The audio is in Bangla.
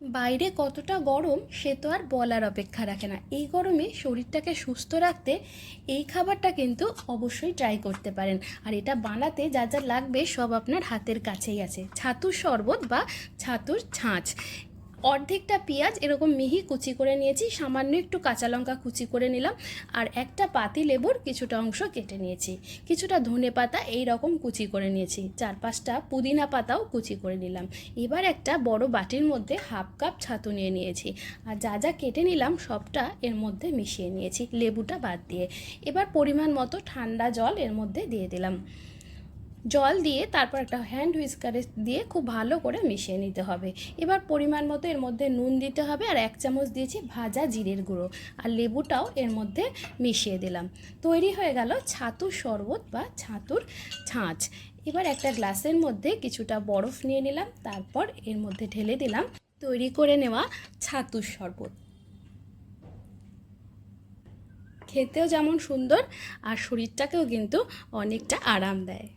বাইরে কতটা গরম, সে তো আর বলার অপেক্ষা রাখে না। এই গরমে শরীরটাকে সুস্থ রাখতে এই খাবারটা কিন্তু অবশ্যই ট্রাই করতে পারেন। আর এটা বানাতে যা যা লাগবে সব আপনার হাতের কাছেই আছে। ছাতুর শরবত বা ছাতুর ছাঁচ। অর্ধেকটা পেঁয়াজ এরকম মিহি কুচি করে নিয়েছি, সামান্য একটু কাঁচা লঙ্কা কুচি করে নিলাম, আর একটা পাতি লেবুর কিছুটা অংশ কেটে নিয়েছি। কিছুটা ধনে পাতা এই রকম কুচি করে নিয়েছি, চার পাঁচটা পুদিনা পাতাও কুচি করে নিলাম। এবার একটা বড় বাটির মধ্যে হাফ কাপ ছাতু নিয়ে নিয়েছি, আর যা যা কেটে নিলাম সবটা এর মধ্যে মিশিয়ে নিয়েছি লেবুটা বাদ দিয়ে। এবার পরিমাণ মতো ঠান্ডা জল এর মধ্যে দিয়ে দিলাম। জল দিয়ে তারপর একটা হ্যান্ড হুইস্কারে দিয়ে খুব ভালো করে মিশিয়ে নিতে হবে। এবার পরিমাণ মতো এর মধ্যে নুন দিতে হবে আর এক চামচ দিয়েছি ভাজা জিরের গুঁড়ো আর লেবুটাও এর মধ্যে মিশিয়ে দিলাম। তৈরি হয়ে গেল ছাতুর শরবত বা ছাতুর ছাঁচ। এবার একটা গ্লাসের মধ্যে কিছুটা বরফ নিয়ে নিলাম, তারপর এর মধ্যে ঢেলে দিলাম তৈরি করে নেওয়া ছাতুর শরবত। খেতেও যেমন সুন্দর আর শরীরটাকেও কিন্তু অনেকটা আরাম দেয়।